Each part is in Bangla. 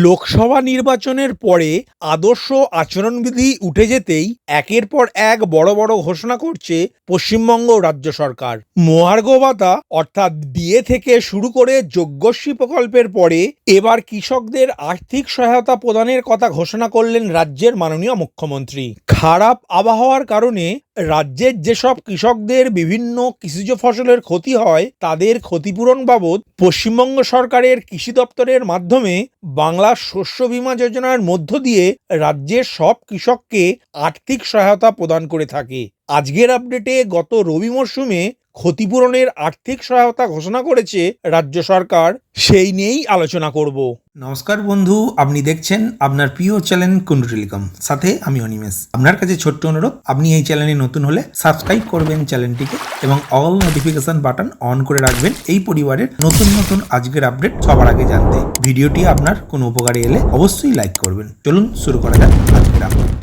লোকসভা নির্বাচনের পরে আদর্শ আচরণবিধি উঠে যেতেই একের পর এক বড় বড় ঘোষণা করছে পশ্চিমবঙ্গ রাজ্য সরকার। মহার্ঘ ভাতা, অর্থাৎ ডিএ থেকে শুরু করে যজ্ঞশ্রী প্রকল্পের পরে এবার কৃষকদের আর্থিক সহায়তা প্রদানের কথা ঘোষণা করলেন রাজ্যের মাননীয় মুখ্যমন্ত্রী। খারাপ আবহাওয়ার কারণে রাজ্যের যেসব কৃষকদের বিভিন্ন কৃষিজ ফসলের ক্ষতি হয়, তাদের ক্ষতিপূরণ বাবদ পশ্চিমবঙ্গ সরকারের কৃষি দপ্তরের মাধ্যমে বাংলা শস্য বীমা যোজনার মধ্য দিয়ে রাজ্যের সব কৃষককে আর্থিক সহায়তা প্রদান করে থাকে। আজকের আপডেটে গত রবি মরশুমে ক্ষতিপূরণের আর্থিক সহায়তা ঘোষণা করেছে রাজ্য সরকার, সেই নিয়েই আলোচনা করব। নমস্কার বন্ধু, আপনি দেখছেন আপনার প্রিয় চ্যানেল কুন্ডু টেলিকম সাথে আমি অনিমেষ। আপনার কাছে ছোট্ট অনুরোধ, আপনি এই চ্যানেলে নতুন হলে সাবস্ক্রাইব করবেন চ্যানেলটিকে এবং অল নোটিফিকেশন বাটন অন করে রাখবেন এই পরিবারের নতুন নতুন আজকের আপডেট সবার আগে জানতে। ভিডিওটি আপনার কোনো উপকারে এলে অবশ্যই লাইক করবেন। চলুন শুরু করা যাক আজকের আপডেটটি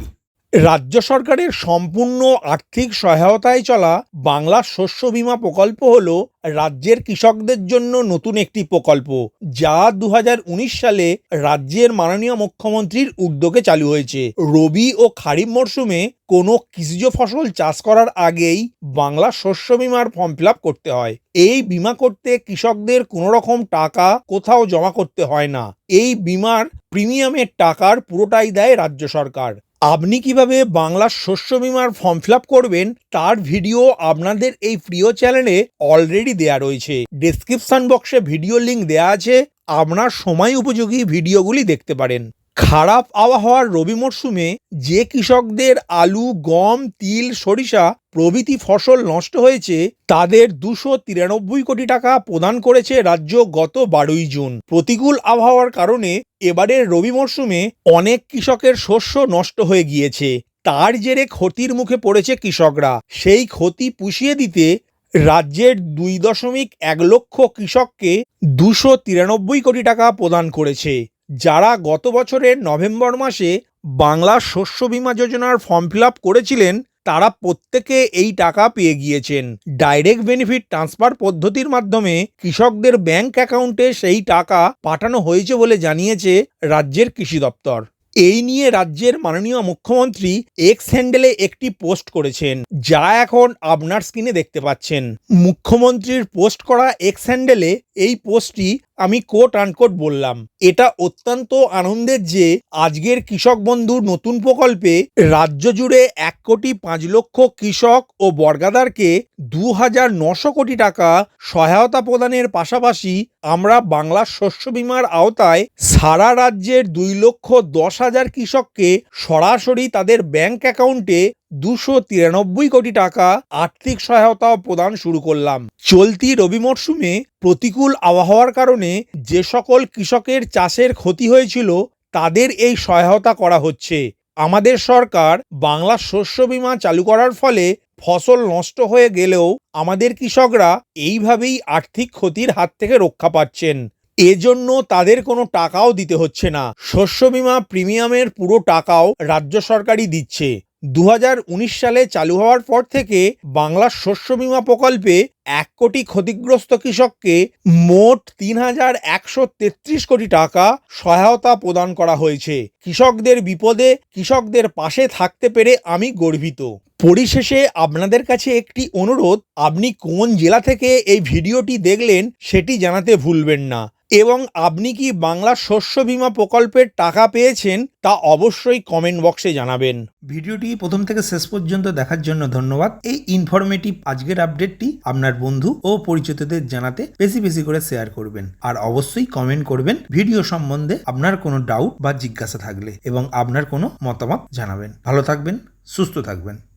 রাজ্য সরকারের সম্পূর্ণ আর্থিক সহায়তায় চলা বাংলার শস্য বীমা প্রকল্প হল রাজ্যের কৃষকদের জন্য নতুন একটি প্রকল্প, যা দু হাজার উনিশ সালে রাজ্যের মাননীয় মুখ্যমন্ত্রীর উদ্যোগে চালু হয়েছে। রবি ও খারিফ মরশুমে কোনো কৃষিজ ফসল চাষ করার আগেই বাংলা শস্য বিমার ফর্ম ফিল করতে হয়। এই বীমা করতে কৃষকদের কোনো রকম টাকা কোথাও জমা করতে হয় না। এই বিমার প্রিমিয়ামের টাকার পুরোটাই দেয় রাজ্য সরকার। আপনি কীভাবে বাংলা শস্য বিমার ফর্ম ফিল করবেন, তার ভিডিও আপনাদের এই প্রিয় চ্যানেলে অলরেডি দেয়া রয়েছে। ডিসক্রিপশন বক্সে ভিডিও লিঙ্ক দেয়া আছে। আপনার সময় উপযোগী ভিডিওগুলি দেখতে পারেন। খারাপ আবহাওয়ার রবি মরশুমে যে কৃষকদের আলু, গম, তিল, সরিষা প্রভৃতি ফসল নষ্ট হয়েছে, তাদের দুশো তিরানব্বই কোটি টাকা প্রদান করেছে রাজ্য গত বারোই জুন। প্রতিকূল আবহাওয়ার কারণে এবারের রবি মরশুমে অনেক কৃষকের শস্য নষ্ট হয়ে গিয়েছে। তার জেরে ক্ষতির মুখে পড়েছে কৃষকরা। সেই ক্ষতি পুষিয়ে দিতে রাজ্যের দুই দশমিক এক লক্ষ কৃষককে দুশো তিরানব্বই কোটি টাকা প্রদান করেছে। যারা গত বছরের নভেম্বর মাসে বাংলা শস্য বীমা যোজনার ফর্ম ফিল করেছিলেন, তারা প্রত্যেকে এই টাকা পেয়ে গিয়েছেন। ডাইরেক্ট বেনিফিট ট্রান্সফার পদ্ধতির মাধ্যমে কৃষকদের ব্যাংক অ্যাকাউন্টে সেই টাকা পাঠানো হয়েছে বলে জানিয়েছে রাজ্যের কৃষি দপ্তর। এই নিয়ে রাজ্যের মাননীয় মুখ্যমন্ত্রী এক্স হ্যান্ডেলে একটি পোস্ট করেছেন, যা এখন আপনার স্ক্রিনে দেখতে পাচ্ছেন। মুখ্যমন্ত্রীর পোস্ট করা এক্স হ্যান্ডেলে এই পোস্টটি আমি কোট আনকোট বললাম। এটা অত্যন্ত আনন্দের যে আজকের কৃষক বন্ধুর নতুন প্রকল্পে রাজ্য জুড়ে এক কোটি পাঁচ লক্ষ কৃষক ও বর্গাদারকে দু হাজার নশো কোটি টাকা সহায়তা প্রদানের পাশাপাশি আমরা বাংলা শস্য বীমার আওতায় সারা রাজ্যের দুই লক্ষ দশ হাজার কৃষককে সরাসরি তাদের ব্যাংক অ্যাকাউন্টে দুশো তিরানব্বই কোটি টাকা আর্থিক সহায়তা প্রদান শুরু করলাম। চলতি রবি মরশুমে প্রতিকূল আবহাওয়ার কারণে যে সকল কৃষকের চাষের ক্ষতি হয়েছিল, তাদের এই সহায়তা করা হচ্ছে। আমাদের সরকার বাংলা শস্য বীমা চালু করার ফলে ফসল নষ্ট হয়ে গেলেও আমাদের কৃষকরা এইভাবেই আর্থিক ক্ষতির হাত থেকে রক্ষা পাচ্ছেন। এজন্য তাদের কোনো টাকাও দিতে হচ্ছে না। শস্য বিমা প্রিমিয়ামের পুরো টাকাও রাজ্য সরকারই দিচ্ছে। দু হাজার উনিশ সালে চালু হওয়ার পর থেকে বাংলার শস্য বিমা প্রকল্পে এক কোটি ক্ষতিগ্রস্ত কৃষককে মোট তিন হাজার একশো তেত্রিশ কোটি টাকা সহায়তা প্রদান করা হয়েছে। কৃষকদের বিপদে কৃষকদের পাশে থাকতে পেরে আমি গর্বিত। পরিশেষে আপনাদের কাছে একটি অনুরোধ, আপনি কোন জেলা থেকে এই ভিডিওটি দেখলেন সেটি জানাতে ভুলবেন না। এবং আপনি কি বাংলা শস্য বীমা প্রকল্পের টাকা পেয়েছেন তা অবশ্যই কমেন্ট বক্সে জানাবেন। ভিডিওটি প্রথম থেকে শেষ পর্যন্ত দেখার জন্য ধন্যবাদ। এই ইনফরমেটিভ আজকের আপডেটটি আপনার বন্ধু ও পরিচিতদের জানাতে বেশি বেশি করে শেয়ার করবেন। আর অবশ্যই কমেন্ট করবেন ভিডিও সম্বন্ধে আপনার কোনো ডাউট বা জিজ্ঞাসা থাকলে এবং আপনার কোনো মতামত জানাবেন। ভালো থাকবেন, সুস্থ থাকবেন।